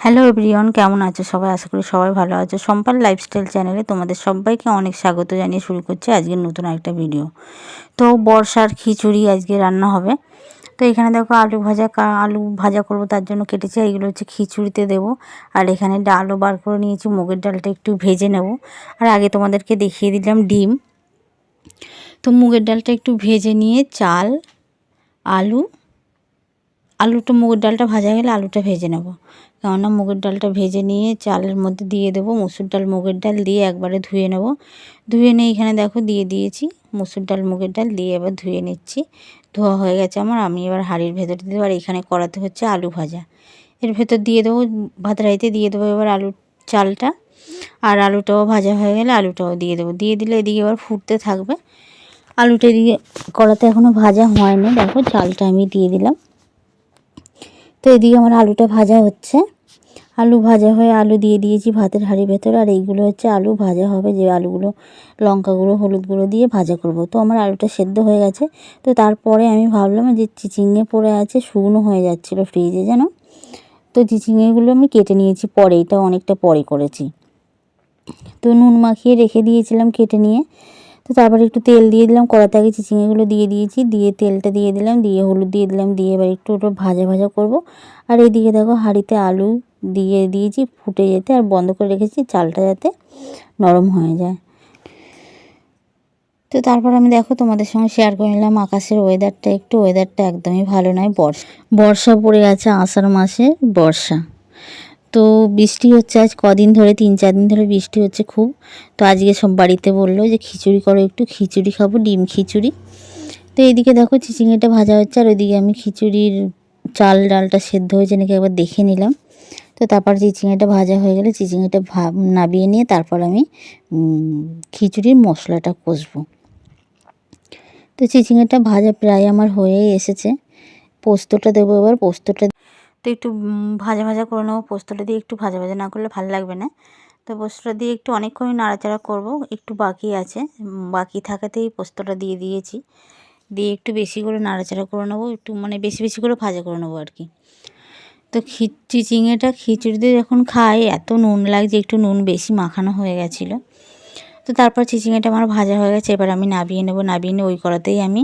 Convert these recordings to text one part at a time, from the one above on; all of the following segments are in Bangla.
হ্যালো এভরিওয়ান কেমন আছো সবাই? আশা করি সবাই ভালো আছো। সম্পাল লাইফস্টাইল চ্যানেলে তোমাদের সবাইকে অনেক স্বাগত জানিয়ে শুরু করছি আজকের নতুন একটা ভিডিও তো বর্ষার খিচুড়ি আজকে রান্না হবে। তো এখানে দেখো আলু ভাজা আলু ভাজা করব, তার জন্য কেটেছি, এইগুলো হচ্ছে খিচুড়িতে দেব। আর এখানে ডালও বার করে নিয়েছি, মুগের ডালটা একটু ভেজে নেব। আর আগে তোমাদেরকে দেখিয়ে দিলাম ডিম। তো মুগের ডালটা একটু ভেজে নিয়ে চাল, আলু, আলুটা মুগের ডালটা ভাজা গেলে আলুটা ভেজে নেব। কেননা মুগের ডালটা ভেজে নিয়ে চালের মধ্যে দিয়ে দেবো। মুসুর ডাল, মুগের ডাল দিয়ে একবারে ধুয়ে নেব। ধুয়ে নিয়ে এখানে দেখো দিয়ে দিয়েছি মুসুর ডাল, মুগের ডাল দিয়ে এবার ধুয়ে নিচ্ছি। ধোয়া হয়ে গেছে আমার, আমি এবার হাঁড়ির ভেতর দেবো। আর এখানে করাতে হচ্ছে আলু ভাজা। এর ভেতর দিয়ে দেবো, ভাত রাইতে দিয়ে দেবো এবার আলুর চালটা। আর আলুটাও ভাজা হয়ে গেলে আলুটাও দিয়ে দেবো। দিয়ে দিলে এদিকে এবার ফুটতে থাকবে। আলুটা দিয়ে কড়াতে এখনও ভাজা হয়নি। দেখো চালটা আমি দিয়ে দিলাম। তো এদিকে আমার আলুটা ভাজা হচ্ছে। আলু ভাজা হয়ে আলু দিয়ে দিয়েছি ভাতের হাঁড়ির ভেতরে। আর এইগুলো হচ্ছে আলু ভাজা হবে, যে আলুগুলো লঙ্কা গুঁড়ো হলুদ গুঁড়ো দিয়ে ভাজা করব। তো আমার আলুটা সেদ্ধ হয়ে গেছে। তো তারপরে আমি ভাবলাম যে চিচিঙে পড়ে আছে, শুকনো হয়ে যাচ্ছিল ফ্রিজে যেন। তো চিচিঙেগুলো আমি কেটে নিয়েছি পরে, এটা অনেকটা পরে করেছি। তো নুন মাখিয়ে রেখে দিয়েছিলাম কেটে নিয়ে। তো তারপরে একটু তেল দিয়ে দিলাম, কড়াতে আগে চিচিঙেগুলো দিয়ে দিয়েছি, দিয়ে তেলটা দিয়ে দিলাম, দিয়ে হলুদ দিয়ে দিলাম, দিয়ে এবার একটু ওটা ভাজা ভাজা করব। আর এইদিকে দেখো হাঁড়িতে আলু দিয়ে দিয়েছি ফুটে যেতে, আর বন্ধ করে রেখেছি চালটা যাতে নরম হয়ে যায়। তো তারপর আমি দেখো তোমাদের সঙ্গে শেয়ার করে নিলাম, আকাশের ওয়েদারটা একটু ওয়েদারটা একদমই ভালো নয়, বর্ষা বর্ষা পড়ে গেছে আষাঢ় মাসে, বর্ষা। তো বৃষ্টি হচ্ছে আজ কদিন ধরে, তিন চার দিন ধরে বৃষ্টি হচ্ছে খুব। তো আজকে সব বাড়িতে বলল যে, খিচুড়ি করো একটু, খিচুড়ি খাব, ডিম খিচুড়ি। তো এইদিকে দেখো চিচিঙেটা ভাজা হচ্ছে, আর ওইদিকে আমি খিচুড়ির চাল, ডালটা সেদ্ধ হয়েছে নাকি একবার দেখে নিলাম। তো তারপর চিচিঙেটা ভাজা হয়ে গেলে চিচিঙেটা ভা, নাবিয়ে নিয়ে তারপর আমি খিচুড়ির মশলাটা কষবো। তো চিচিঙেটা ভাজা প্রায় আমার হয়েই এসেছে। পোস্তটা দেবো এবার, পোস্তটা তো একটু ভাজা ভাজা করে নেব। পোস্তটা দিয়ে একটু ভাজা ভাজা না করলে ভালো লাগবে না। তো পোস্তটা দিয়ে একটু অনেকক্ষণই নাড়াচাড়া করব। একটু বাকি আছে। বাকি থাকাতেই পোস্তটা দিয়ে দিয়েছি। দিয়ে একটু বেশি করে নাড়াচাড়া করে নেব। একটু মানে বেশি বেশি করে ভাজা করে নেব আর কি। তো খিচি, চিংড়িটা খিচুড়িতে যখন খাই, এত নুন লাগছে, একটু নুন বেশি মাখানো হয়ে গেছিল। তো তারপর চিচিঙেটা আমার ভাজা হয়ে গেছে, এবার আমি নাবিয়ে নেব। নাবিয়ে নিয়ে ওই করাতেই আমি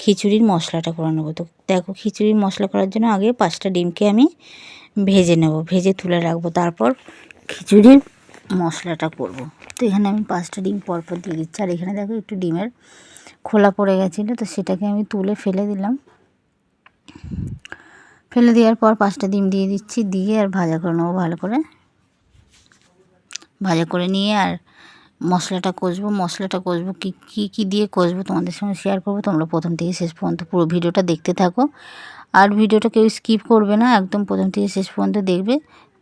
খিচুড়ির মশলাটা করে নেব। তো দেখো খিচুড়ির মশলা করার জন্য আগে পাঁচটা ডিমকে আমি ভেজে নেব, ভেজে তুলে রাখব। তারপর খিচুড়ির মশলাটা করব। তো এখানে আমি পাঁচটা ডিম পরপর দিয়ে দিচ্ছি। আর এখানে দেখো একটু ডিমের খোলা পড়ে গেছিল, তো সেটাকে আমি তুলে ফেলে দিলাম। ফেলে দেওয়ার পর পাঁচটা ডিম দিয়ে দিচ্ছি, দিয়ে আর ভাজা করে নেব ভালো করে। ভাজা করে নিয়ে আর মশলাটা কষবো মশলাটা কষবো, কী কী কী দিয়ে কষবো তোমাদের সঙ্গে শেয়ার করব। তোমরা প্রথম থেকে শেষ পর্যন্ত পুরো ভিডিওটা দেখতে থাকো। আর ভিডিওটা কেউ স্কিপ করবে না, একদম প্রথম থেকে শেষ পর্যন্ত দেখবে।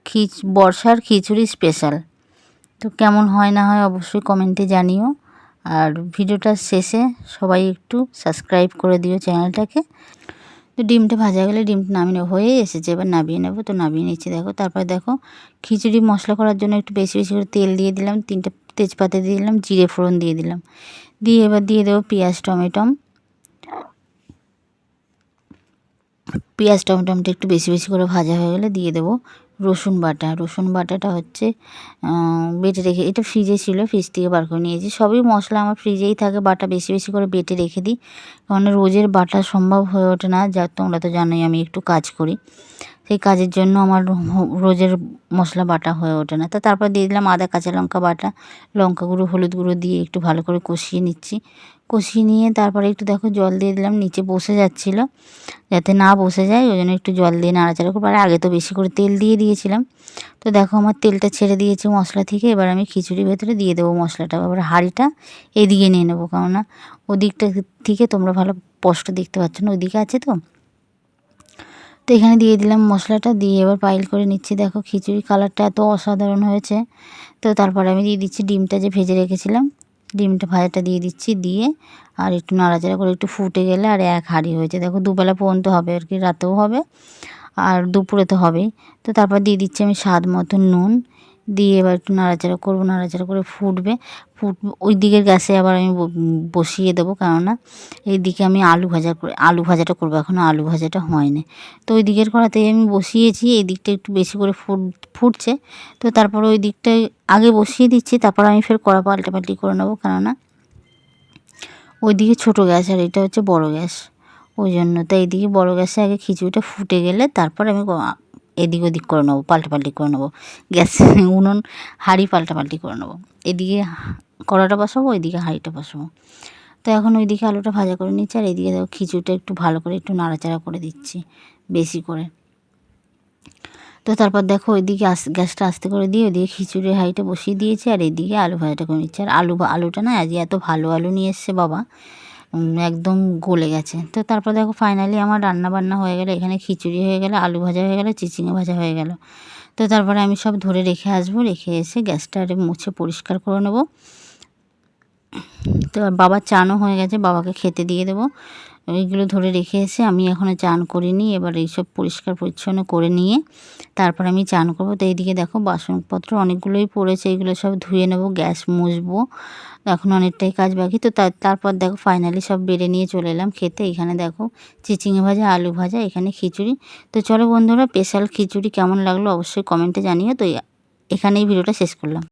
খিচ, বর্ষার খিচুড়ি স্পেশাল তো কেমন হয় না হয় অবশ্যই কমেন্টে জানিও। আর ভিডিওটা শেষে সবাই একটু সাবস্ক্রাইব করে দিও চ্যানেলটাকে তো ডিমটা ভাজা গেলে ডিমটা নামিয়ে হয়ে এসেছে, এবার নামিয়ে নেব। তো নামিয়ে নিচ্ছি, দেখো। তারপর দেখো, খিচুড়ি মশলা করার জন্য একটু বেশি বেশি করে তেল দিয়ে দিলাম। তিনটে তেজপাতা দিয়ে দিলাম, জিরে ফোড়ন দিয়ে দিলাম। দিয়ে এবার দিয়ে দেবো পেঁয়াজ, টমেটম। পেঁয়াজ, টমেটোমটা একটু বেশি বেশি করে ভাজা হয়ে গেলে দিয়ে দেবো রসুন বাটা। রসুন বাটাটা হচ্ছে বেটে রেখে, এটা ফ্রিজে ছিল, ফ্রিজ থেকে বার করে নিয়েছি। সবই মশলা আমার ফ্রিজেই থাকে, বাটা বেশি বেশি করে বেটে রেখে দিই। কারণ রোজের বাটা সম্ভব হয়ে ওঠে না, যা তোমরা তো জানোই, আমি একটু কাজ করি। সেই কাজের জন্য আমার রোজের মশলা বাটা হয়ে ওঠে না। তো তারপর দিয়ে দিলাম আদা, কাঁচা লঙ্কা বাটা, লঙ্কা গুঁড়ো, হলুদ গুঁড়ো দিয়ে একটু ভালো করে কষিয়ে নিচ্ছি। কষিয়ে নিয়ে তারপরে একটু দেখো জল দিয়ে দিলাম, নিচে বসে যাচ্ছিল, যাতে না বসে যায়, ওই জন্য একটু জল দিয়ে নাড়াচাড়া করব। আর আগে তো বেশি করে তেল দিয়ে দিয়েছিলাম। তো দেখো আমার তেলটা ছেড়ে দিয়েছে মশলা থেকে, এবার আমি খিচুড়ির ভেতরে দিয়ে দেবো মশলাটা। এবার হাঁড়িটা এদিকে নিয়ে নেব, কেননা ওদিকটা থেকে তোমরা ভালো স্পষ্ট দেখতে পাচ্ছ না, ওদিকে আছে তো। তো এখানে দিয়ে দিলাম মশলাটা, দিয়ে এবার পাইল করে নিচ্ছি। দেখো খিচুড়ি কালারটা এত অসাধারণ হয়েছে। তো তারপরে আমি দিয়ে দিচ্ছি ডিমটা যে ভেজে রেখেছিলাম। ডিমটা ভাজাটা দিয়ে দিচ্ছি, দিয়ে আর একটু নাড়াচাড়া করে একটু ফুটে গেলে আর এক হাঁড়ি হয়েছে। দেখো দুবেলা পর্যন্ত হবে আর কি, রাতেও হবে আর দুপুরে তো হবেই। তো তারপর দিয়ে দিচ্ছি আমি স্বাদ মতো নুন। দিয়ে এবার একটু নাড়াচাড়া করব, নাড়াচাড়া করে ফুটবে। ফুট ওই দিকের গ্যাসে আবার আমি বসিয়ে দেবো, কেননা এইদিকে আমি আলু ভাজা করে, আলু ভাজাটা করব এখনও আলু ভাজাটা হয়নি। তো ওই দিকের কড়াতেই আমি বসিয়েছি, এই দিকটা একটু বেশি করে ফুট, ফুটছে। তো তারপর ওই দিকটায় আগে বসিয়ে দিচ্ছি, তারপর আমি ফের কড়া পাল্টাপাল্টি করে নেব, কেননা ওই দিকে ছোটো গ্যাস আর এটা হচ্ছে বড় গ্যাস। ওই জন্য, তো এইদিকে বড় গ্যাসে আগে খিচুড়িটা ফুটে গেলে তারপর আমি এদিক ওদিক করে নেব, পাল্টাপাল্টি করে নেব। গ্যাস, উনুন, হাঁড়ি পাল্টাপাল্টি করে নেব। এদিকে কড়াটা বসাবো, ওইদিকে হাঁড়িটা বসাবো। তো এখন ওইদিকে আলুটা ভাজা করে নিচ্ছি, আর এদিকে দেখো খিচুড়িটা একটু ভালো করে একটু নাড়াচাড়া করে দিচ্ছি, বেশি করে। তো তারপর দেখো ওইদিকে আস, গ্যাসটা আস্তে করে দিয়ে ওইদিকে খিচুড়ির হাঁড়িটা বসিয়ে দিয়েছি, আর এদিকে আলু ভাজাটা করে নিচ্ছি। আর আলু আলুটা না আজকে এত ভালো আলু নিয়ে এসছে বাবা। একদম গলে গেছে। তো তারপর দেখো ফাইনালি আমার রান্না বান্না হয়ে গেলো, এখানে খিচুড়ি হয়ে গেলো, আলু ভাজা হয়ে গেলো চিচিঙে ভাজা হয়ে গেলো। তো তারপরে আমি সব ধরে রেখে আসব, রেখে এসে গ্যাসটা মুছে পরিষ্কার করে নেব। তো বাবার চানও হয়ে গেছে, বাবাকে খেতে দিয়ে দেবো। এইগুলো ধরে রেখে এসে আমি এখনও চান করিনি, এবার এইসব পরিষ্কার পরিচ্ছন্ন করে নিয়ে তারপর আমি চান করব। তো এইদিকে দেখো বাসনপত্র অনেকগুলোই পড়েছে, এগুলো সব ধুয়ে নেব, গ্যাস মুছবো, এখন অনেকটাই কাজ বাকি। তো তার তারপর দেখো ফাইনালি সব বেড়ে নিয়ে চলে এলাম খেতে। এখানে দেখো চিচিঙে ভাজা, আলু ভাজা, এখানে খিচুড়ি। তো চলো বন্ধুরা স্পেশাল খিচুড়ি কেমন লাগল অবশ্যই কমেন্টে জানিও। তো এখানেই ভিডিওটা শেষ করলাম।